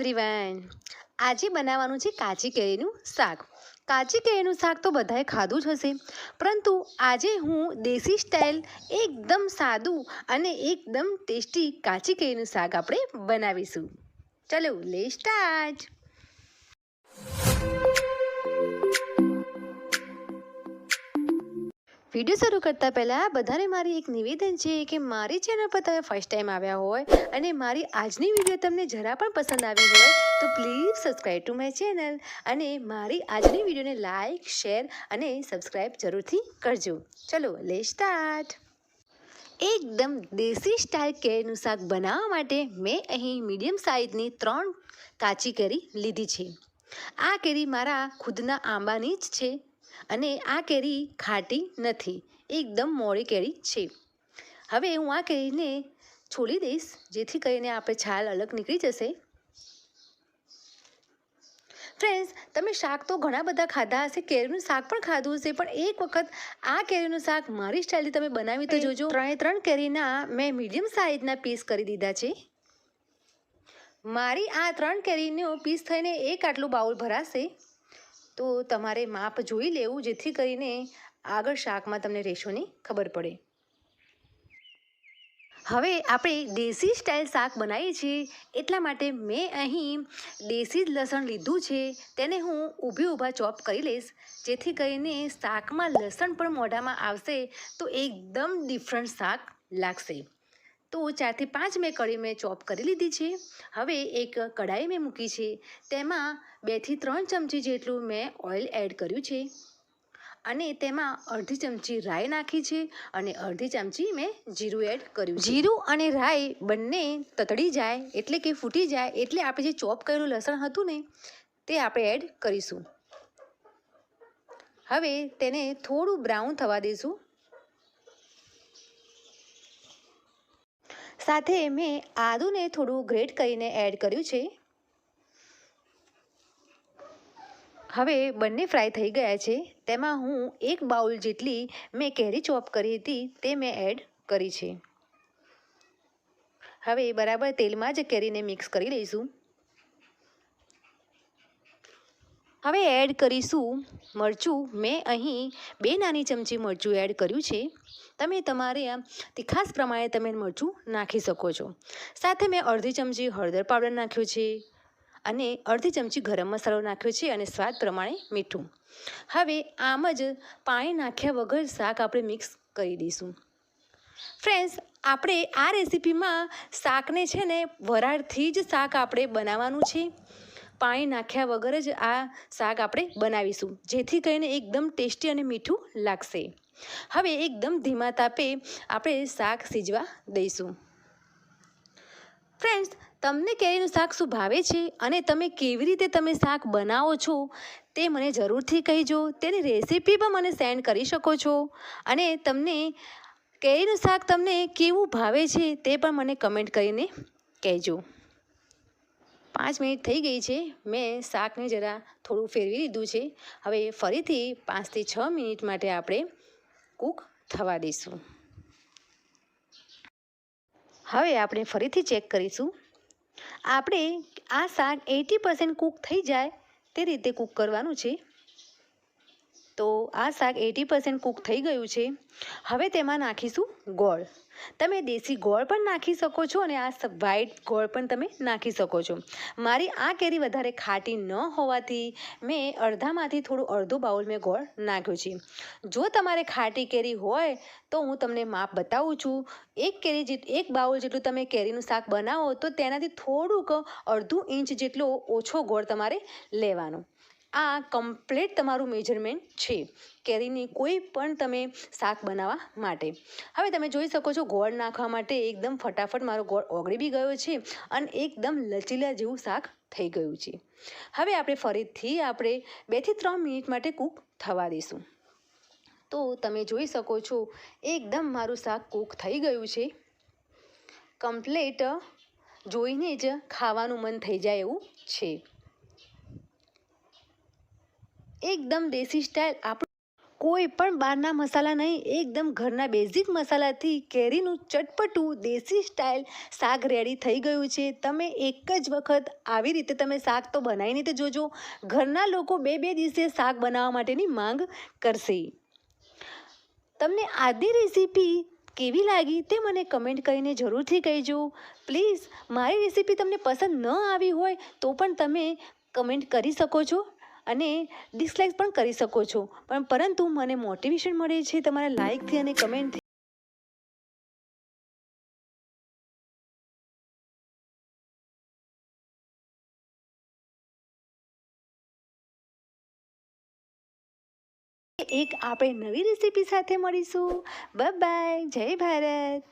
Everyone આજે બનાવવાનું છે કાચી કેરીનું શાક. કાચી કેરીનું શાક તો બધાએ ખાધું જ હશે. પરંતુ આજે હું દેશી સ્ટાઇલ એકદમ સાદું અને એકદમ ટેસ્ટી કાચી કેરીનું શાક આપણે બનાવીશું. ચલો લે સ્ટાર્ટ વીડિયો શરૂ કરતાં પહેલાં બધાને મારી એક નિવેદન છે કે મારી ચેનલ પર તમે ફર્સ્ટ ટાઈમ આવ્યા હોય અને મારી આજની વીડિયો તમને જરા પણ પસંદ આવી હોય, તો please subscribe to my channel અને મારી આજની વિડીયોને લાઇક શેર અને સબસ્ક્રાઈબ જરૂરથી કરજો. ચલો લે સ્ટાર્ટ એકદમ દેશી સ્ટાઇલ કેરીનું શાક બનાવવા માટે મેં અહીં મીડિયમ સાઇઝની ત્રણ કાચી કેરી લીધી છે. આ કેરી મારા ખુદના આંબાની જ છે. અને આ કેરી ખાટી નથી. એકદમ મોડી કેરી છે. હવે હું આ કેરીને છોલી દઈશ જેથી કરીને આપણે છાલ અલગ નીકળી જશે. ફ્રેન્ડ્સ તમે શાક તો ઘણા બધા ખાધા હશે કેરીનું શાક પણ ખાધું હશે પણ એક વખત આ કેરીનું શાક મારી સ્ટાઇલથી તમે બનાવી તો જોજો. ત્રણે ત્રણ કેરીના મેં મીડિયમ સાઇઝના પીસ કરી દીધા છે. મારી આ ત્રણ કેરીનો પીસ થઈને એક આટલું બાઉલ ભરાશે. તો તમારે માપ જોઈ લેવું જેથી કરીને આગળ શાકમાં તમને રેશોની ખબર પડે. હવે આપણે દેશી સ્ટાઇલ શાક બનાવીએ છીએ, એટલા માટે મેં અહીં દેશી જ લસણ લીધું છે, તેને હું ઊભી ઊભા ચોપ કરી લઈશ. જેથી કરીને શાકમાં લસણ પણ મોઢામાં આવશે તો એકદમ ડિફરન્ટ શાક લાગશે. તો ચારથી પાંચ મેં કઢી મેં ચોપ કરી લીધી છે. હવે એક કઢાઈ મેં મૂકી છે. તેમાં બેથી ત્રણ ચમચી જેટલું મેં ઓઇલ એડ કર્યું છે. અને તેમાં અડધી ચમચી રાઈ નાખી છે અને અડધી ચમચી મેં જીરું એડ કર્યું જીરું અને રાઈ બંને તતડી જાય એટલે કે ફૂટી જાય એટલે આપણે જે ચોપ કરેલું લસણ હતું ને, તે આપણે એડ કરીશું. હવે તેને થોડું બ્રાઉન થવા દઈશું સાથે મેં આદુને થોડું ગ્રેટ કરીને એડ કર્યું છે. હવે બંને ફ્રાય થઈ ગયા છે. તેમાં હું એક બાઉલ જેટલી મેં કેરી ચોપ કરી હતી તે મેં એડ કરી છે. હવે બરાબર તેલમાં જ કેરીને મિક્સ કરી લઈશું. હવે એડ કરીશું મરચું. મેં અહીં બે નાની ચમચી મરચું એડ કર્યું છે. તમે તમારે તીખાસ પ્રમાણે તમે મરચું નાખી શકો છો. સાથે મેં અડધી ચમચી હળદર પાવડર નાખ્યો છે અને અડધી ચમચી ગરમ મસાલો નાખ્યો છે અને સ્વાદ પ્રમાણે મીઠું. હવે આમ જ પાણી નાખ્યા વગર શાક આપણે મિક્સ કરી દઈશું. ફ્રેન્ડ્સ આપણે આ રેસીપીમાં શાકને છે ને વરાળથી જ શાક આપણે બનાવવાનું છે. પાણી નાખ્યા વગર જ આ શાક આપણે બનાવીશું, જેથી કરીને એકદમ ટેસ્ટી અને મીઠું લાગશે. હવે એકદમ ધીમા તાપે આપણે શાક સીજવા દઈશું. ફ્રેન્ડ્સ તમને કેરીનું શાક શું ભાવે છે અને તમે કેવી રીતે તમે શાક બનાવો છો તે મને જરૂરથી કહેજો, તેની રેસીપી પણ મને સેન્ડ કરી શકો છો અને તમને કેરીનું શાક તમને કેવું ભાવે છે તે પણ મને કમેન્ટ કરીને કહેજો. પાંચ મિનિટ થઈ ગઈ છે. મેં શાકને જરા થોડું ફેરવી લીધું છે. હવે ફરીથી પાંચથી છ મિનિટ માટે આપણે કૂક થવા દઈશું. હવે આપણે ફરીથી ચેક કરીશું. આપણે આ શાક એટી પર્સન્ટ કૂક થઈ જાય તે રીતે કૂક કરવાનું છે. તો આ શાક એટી પર્સન્ટ કૂક થઈ ગયું છે. હવે તેમાં નાખીશું ગોળ. તમે દેશી ગોળ પણ નાખી શકો છો અને આ વ્હાઈટ ગોળ પણ તમે નાખી શકો છો. મારી આ કેરી વધારે ખાટી ન હોવાથી મેં અડધામાંથી થોડું અડધું બાઉલ મેં ગોળ નાખ્યો છે. જો તમારે ખાટી કેરી હોય તો હું તમને માપ બતાવું છું. એક કેરી જે એક બાઉલ જેટલું તમે કેરીનું શાક બનાવો તો તેનાથી થોડુંક અડધું ઇંચ જેટલો ઓછો ગોળ તમારે લેવાનો. આ કમ્પ્લીટ તમારું મેજરમેન્ટ છે. કેરીની કોઈ પણ તમે શાક બનાવવા માટે. હવે તમે જોઈ શકો છો ગોળ નાખવા માટે એકદમ ફટાફટ મારો ગોળ ઓગળી બી ગયો છે અને એકદમ લચીલા જેવું શાક થઈ ગયું છે. હવે આપણે ફરીથી આપણે બેથી ત્રણ મિનિટ માટે કૂક થવા દઈશું. તો તમે જોઈ શકો છો એકદમ મારું શાક કૂક થઈ ગયું છે. કમ્પ્લેટ જોઈને જ ખાવાનું મન થઈ જાય એવું છે. એકદમ દેશી સ્ટાઇલ. આપણું, કોઈ પણ બહારના મસાલા નહીં, એકદમ ઘરના બેઝિક મસાલાથી કેરીનું ચટપટું દેશી સ્ટાઇલ શાક રેડી થઈ ગયું છે. તમે એક જ વખત આવી રીતે તમે શાક તો બનાવીને તો જોજો. ઘરના લોકો બે બે દિવસે શાક બનાવવા માટેની માંગ કરશે. તમને આજની રેસીપી કેવી લાગી તે મને કમેન્ટ કરીને જરૂરથી કહેજો. પ્લીઝ મારી રેસીપી તમને પસંદ ન આવી હોય તો પણ તમે કમેન્ટ કરી શકો છો. અને ડિસલાઇક પણ કરી શકો છો. પણ પરંતુ મને મોટિવેશન મળે છે તમારા લાઇકથી અને કમેન્ટથી એક આપણે નવી રેસીપી સાથે મળીશું. બાય જય ભારત.